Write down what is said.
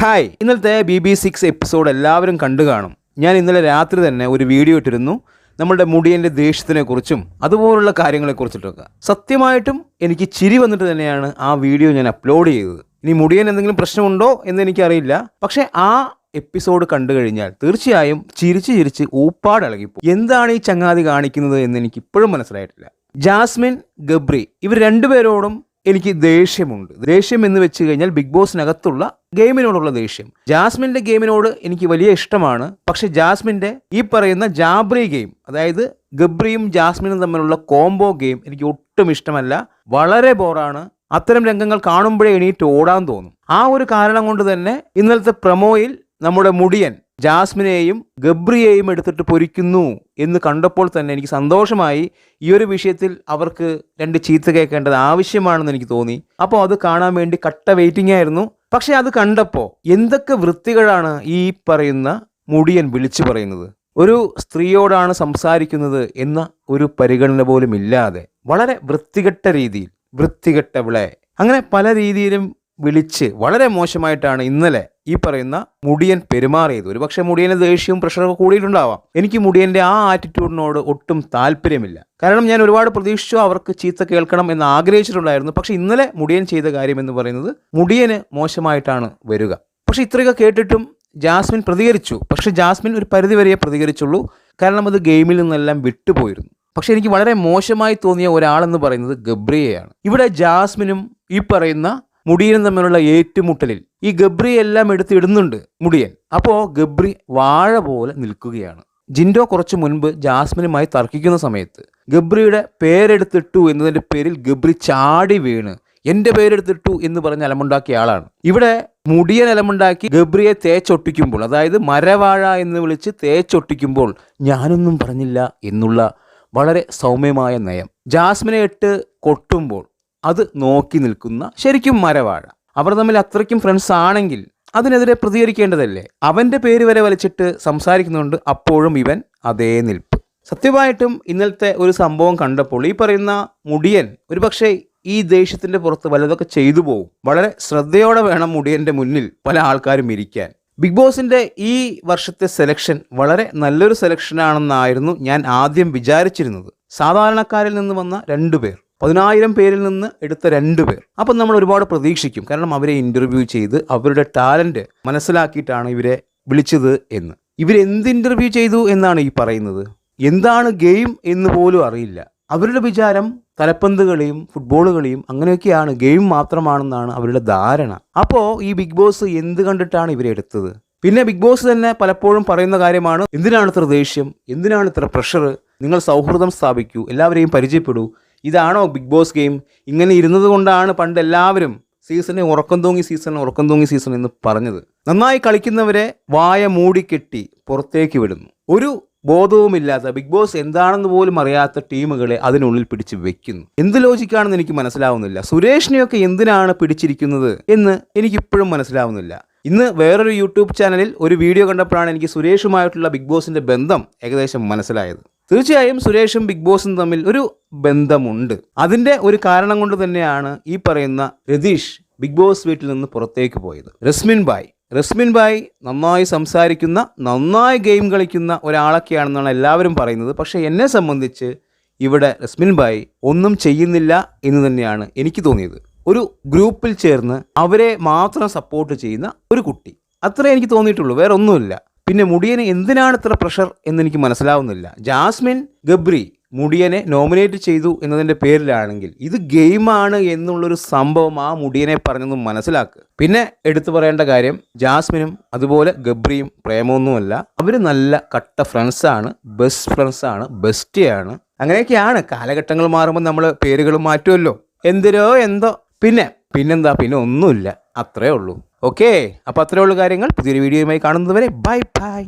Hi. ഇന്നലത്തെ B B six episode എല്ലാവരും കണ്ടു കാണും. ഞാൻ ഇന്നലെ രാത്രി തന്നെ ഒരു വീഡിയോ ഇട്ടിരുന്നു. നമ്മളുടെ മുടിയന്റെ ദേഷ്യത്തിനെ കുറിച്ചും അതുപോലുള്ള കാര്യങ്ങളെക്കുറിച്ചിട്ടൊക്കെ സത്യമായിട്ടും എനിക്ക് ചിരി വന്നിട്ട് തന്നെയാണ് ആ വീഡിയോ ഞാൻ അപ്ലോഡ് ചെയ്തത്. ഇനി മുടിയൻ എന്തെങ്കിലും പ്രശ്നമുണ്ടോ എന്ന് എനിക്കറിയില്ല. പക്ഷേ ആ എപ്പിസോഡ് കണ്ടു കഴിഞ്ഞാൽ തീർച്ചയായും ചിരിച്ച് ചിരിച്ച് ഊപ്പാടിളകിപ്പോ എന്താണ് ഈ ചങ്ങാതി കാണിക്കുന്നത് എന്ന് എനിക്ക് ഇപ്പോഴും മനസ്സിലായിട്ടില്ല. ജാസ്മിൻ ഗബ്രി ഇവർ രണ്ടുപേരോടും എനിക്ക് ദേഷ്യമുണ്ട്. ദേഷ്യം എന്ന് വെച്ച് കഴിഞ്ഞാൽ ബിഗ് ബോസിനകത്തുള്ള ഗെയിമിനോടുള്ള ദേഷ്യം. ജാസ്മിന്റെ ഗെയിമിനോട് എനിക്ക് വലിയ ഇഷ്ടമാണ്. പക്ഷെ ജാസ്മിന്റെ ഈ പറയുന്ന ജാബ്രി ഗെയിം അതായത് ഗബ്രിയും ജാസ്മിനും തമ്മിലുള്ള കോംബോ ഗെയിം എനിക്ക് ഒട്ടും ഇഷ്ടമല്ല. വളരെ ബോറാണ്. അത്തരം രംഗങ്ങൾ കാണുമ്പോഴേ എണീറ്റ് ഓടാൻ തോന്നും. ആ ഒരു കാരണം കൊണ്ട് തന്നെ ഇന്നലത്തെ പ്രമോയിൽ നമ്മുടെ മുടിയൻ ജാസ്മിനെയും ഗബ്രിയെയും എടുത്തിട്ട് പൊരിക്കുന്നു എന്ന് കണ്ടപ്പോൾ തന്നെ എനിക്ക് സന്തോഷമായി. ഈ ഒരു വിഷയത്തിൽ അവർക്ക് രണ്ട് ചീത്ത കേൾക്കേണ്ടത് ആവശ്യമാണെന്ന് എനിക്ക് തോന്നി. അപ്പോൾ അത് കാണാൻ വേണ്ടി കട്ട വെയിറ്റിംഗ് ആയിരുന്നു. പക്ഷെ അത് കണ്ടപ്പോൾ എന്തൊക്കെ വൃത്തികളാണ് ഈ പറയുന്ന മുടിയൻ വിളിച്ചു പറയുന്നത്? ഒരു സ്ത്രീയോടാണ് സംസാരിക്കുന്നത് എന്ന ഒരു പരിഗണന പോലും ഇല്ലാതെ വളരെ വൃത്തികെട്ട രീതിയിൽ വൃത്തികെട്ടവളെ അങ്ങനെ പല രീതിയിലും വിളിച്ച് വളരെ മോശമായിട്ടാണ് ഇന്നലെ ഈ പറയുന്ന മുടിയൻ പെരുമാറിയത്. ഒരുപക്ഷെ മുടിയന് ദേഷ്യവും പ്രഷറൊക്കെ കൂടിയിട്ടുണ്ടാവാം. എനിക്ക് മുടിയന്റെ ആ ആറ്റിറ്റ്യൂഡിനോട് ഒട്ടും താല്പര്യമില്ല. കാരണം ഞാൻ ഒരുപാട് പ്രതീക്ഷിച്ചു അവർക്ക് ചീത്ത കേൾക്കണം എന്ന് ആഗ്രഹിച്ചിട്ടുണ്ടായിരുന്നു. പക്ഷെ ഇന്നലെ മുടിയൻ ചെയ്ത കാര്യം എന്ന് പറയുന്നത് മുടിയന് മോശമായിട്ടാണ് വരിക. പക്ഷെ ഇത്രയൊക്കെ കേട്ടിട്ടും ജാസ്മിൻ പ്രതികരിച്ചു. പക്ഷെ ജാസ്മിൻ ഒരു പരിധിവരെയേ പ്രതികരിച്ചുള്ളൂ. കാരണം അത് ഗെയിമിൽ നിന്നെല്ലാം വിട്ടുപോയിരുന്നു. പക്ഷെ എനിക്ക് വളരെ മോശമായി തോന്നിയ ഒരാളെന്ന് പറയുന്നത് ഗബ്രിയയാണ്. ഇവിടെ ജാസ്മിനും ഈ പറയുന്ന മുടിയനും തമ്മിലുള്ള ഏറ്റുമുട്ടലിൽ ഈ ഗബ്രി എല്ലാം എടുത്ത് ഇടുന്നുണ്ട് മുടിയൻ. അപ്പോൾ ഗബ്രി വാഴ പോലെ നിൽക്കുകയാണ്. ജിൻഡോ കുറച്ചു മുൻപ് ജാസ്മിനുമായി തർക്കിക്കുന്ന സമയത്ത് ഗബ്രിയുടെ പേരെടുത്തിട്ടു എന്നതിന്റെ പേരിൽ ഗബ്രി ചാടി വീണ്. എന്റെ പേരെടുത്തിട്ടു എന്ന് പറഞ്ഞ് അലമുണ്ടാക്കിയ ആളാണ്. ഇവിടെ മുടിയൻ അലമുണ്ടാക്കി ഗബ്രിയെ തേച്ചൊട്ടിക്കുമ്പോൾ അതായത് മരവാഴ എന്ന് വിളിച്ച് തേച്ചൊട്ടിക്കുമ്പോൾ ഞാനൊന്നും പറഞ്ഞില്ല എന്നുള്ള വളരെ സൗമ്യമായ നയം. ജാസ്മിനെ ഇട്ട് കൊട്ടുമ്പോൾ അത് നോക്കി നിൽക്കുന്ന ശരിക്കും മരവാഴ. അവർ തമ്മിൽ അത്രയ്ക്കും ഫ്രണ്ട്സ് ആണെങ്കിൽ അതിനെതിരെ പ്രതികരിക്കേണ്ടതല്ലേ? അവന്റെ പേര് വരെ വലിച്ചിട്ട് സംസാരിക്കുന്നുണ്ട് അപ്പോഴും ഇവൻ അതേ നിൽപ്പ്. സത്യമായിട്ടും ഇന്നലത്തെ ഒരു സംഭവം കണ്ടപ്പോൾ ഈ പറയുന്ന മുടിയൻ ഒരുപക്ഷെ ഈ ദേഷ്യത്തിന്റെ പുറത്ത് വലുതൊക്കെ ചെയ്തു പോകും വളരെ ശ്രദ്ധയോടെ വേണം മുടിയന്റെ മുന്നിൽ പല ആൾക്കാരും ഇരിക്കാൻ. ബിഗ് ബോസിന്റെ ഈ വർഷത്തെ സെലക്ഷൻ വളരെ നല്ലൊരു സെലക്ഷനാണെന്നായിരുന്നു ഞാൻ ആദ്യം വിചാരിച്ചിരുന്നത്. സാധാരണക്കാരിൽ നിന്ന് വന്ന രണ്ടുപേർ. പതിനായിരം പേരിൽ നിന്ന് എടുത്ത രണ്ട് പേർ. അപ്പം നമ്മൾ ഒരുപാട് പ്രതീക്ഷിക്കും. കാരണം അവരെ ഇന്റർവ്യൂ ചെയ്ത് അവരുടെ ടാലന്റ് മനസ്സിലാക്കിയിട്ടാണ് ഇവരെ വിളിച്ചത് എന്ന്. ഇവരെന്ത് ഇന്റർവ്യൂ ചെയ്തു എന്നാണ് ഈ പറയുന്നത്? എന്താണ് ഗെയിം എന്ന് പോലും അറിയില്ല. അവരുടെ വിചാരം തലപ്പന്ത് കളിയും ഫുട്ബോൾ കളിയും അങ്ങനെയൊക്കെയാണ്. ഗെയിം മാത്രമാണെന്നാണ് അവരുടെ ധാരണ. അപ്പോൾ ഈ ബിഗ് ബോസ് എന്ത് കണ്ടിട്ടാണ് ഇവരെ എടുത്തത്? പിന്നെ ബിഗ് ബോസ് തന്നെ പലപ്പോഴും പറയുന്ന കാര്യമാണ് എന്തിനാണ് ഇത്ര ദേഷ്യം? എന്തിനാണ് ഇത്ര പ്രഷർ നിങ്ങൾ സൗഹൃദം സ്ഥാപിക്കൂ എല്ലാവരെയും പരിചയപ്പെടൂ. ഇതാണോ ബിഗ് ബോസ് ഗെയിം ഇങ്ങനെ ഇരുന്നത് കൊണ്ടാണ് പണ്ട് എല്ലാവരും സീസണിൽ ഉറക്കം തൂങ്ങി സീസൺ ഉറക്കം തൂങ്ങി സീസൺ എന്ന് പറഞ്ഞത്. നന്നായി കളിക്കുന്നവരെ വായ മൂടിക്കെട്ടി പുറത്തേക്ക് വിടുന്നു. ഒരു ബോധവുമില്ലാത്ത ബിഗ് ബോസ് എന്താണെന്ന് പോലും അറിയാത്ത ടീമുകളെ അതിനുള്ളിൽ പിടിച്ച് വെക്കുന്നു. എന്ത് ലോജിക്കാണെന്ന് എനിക്ക് മനസ്സിലാവുന്നില്ല. സുരേഷിനെയൊക്കെ എന്തിനാണ് പിടിച്ചിരിക്കുന്നത് എന്ന് എനിക്കിപ്പോഴും മനസ്സിലാവുന്നില്ല. ഇന്ന് വേറൊരു യൂട്യൂബ് ചാനലിൽ ഒരു വീഡിയോ കണ്ടപ്പോഴാണ് എനിക്ക് സുരേഷുമായിട്ടുള്ള ബിഗ് ബോസിന്റെ ബന്ധം ഏകദേശം മനസ്സിലായത്. തീർച്ചയായും സുരേഷും ബിഗ് ബോസും തമ്മിൽ ഒരു ബന്ധമുണ്ട്. അതിന്റെ ഒരു കാരണം കൊണ്ട് തന്നെയാണ് ഈ പറയുന്ന രതീഷ് ബിഗ് ബോസ് വീട്ടിൽ നിന്ന് പുറത്തേക്ക് പോയത്. റസ്മിൻ ബായ്. റസ്മിൻ ബായ് നന്നായി സംസാരിക്കുന്ന നന്നായി ഗെയിം കളിക്കുന്ന ഒരാളൊക്കെയാണെന്നാണ് എല്ലാവരും പറയുന്നത്. പക്ഷേ എന്നെ സംബന്ധിച്ച് ഇവിടെ റസ്മിൻ ബായ് ഒന്നും ചെയ്യുന്നില്ല എന്ന് തന്നെയാണ് എനിക്ക് തോന്നിയത്. ഒരു ഗ്രൂപ്പിൽ ചേർന്ന് അവരെ മാത്രം സപ്പോർട്ട് ചെയ്യുന്ന ഒരു കുട്ടി. അത്രേ എനിക്ക് തോന്നിയിട്ടുള്ളൂ. വേറെ ഒന്നുമില്ല പിന്നെ മുടിയന് എന്തിനാണ് ഇത്ര പ്രഷർ എന്നെനിക്ക് മനസ്സിലാവുന്നില്ല. ജാസ്മിൻ ഗബ്രി മുടിയനെ നോമിനേറ്റ് ചെയ്തു എന്നതിന്റെ പേരിലാണെങ്കിൽ ഇത് ഗെയിമാണ് എന്നുള്ളൊരു സംഭവം ആ മുടിയനെ പറഞ്ഞൊന്നും മനസ്സിലാക്കുക പിന്നെ എടുത്തു പറയേണ്ട കാര്യം ജാസ്മിനും അതുപോലെ ഗബ്രിയും പ്രേമമൊന്നുമല്ല. അവർ നല്ല കട്ട ഫ്രണ്ട്സാണ് ബെസ്റ്റ് ഫ്രണ്ട്സാണ് ബെസ്റ്റിയാണ് അങ്ങനെയൊക്കെയാണ് കാലഘട്ടങ്ങൾ മാറുമ്പോൾ നമ്മൾ പേരുകൾ മാറ്റുമല്ലോ. എന്തിനോ എന്തോ. പിന്നെ പിന്നെന്താ? പിന്നെ ഒന്നുമില്ല. അത്രേ ഉള്ളൂ. ഓക്കെ അപ്പോൾ അത്രയുള്ള കാര്യങ്ങൾ. പുതിയൊരു വീഡിയോയുമായി കാണുന്നതുവരെ ബൈ ബൈ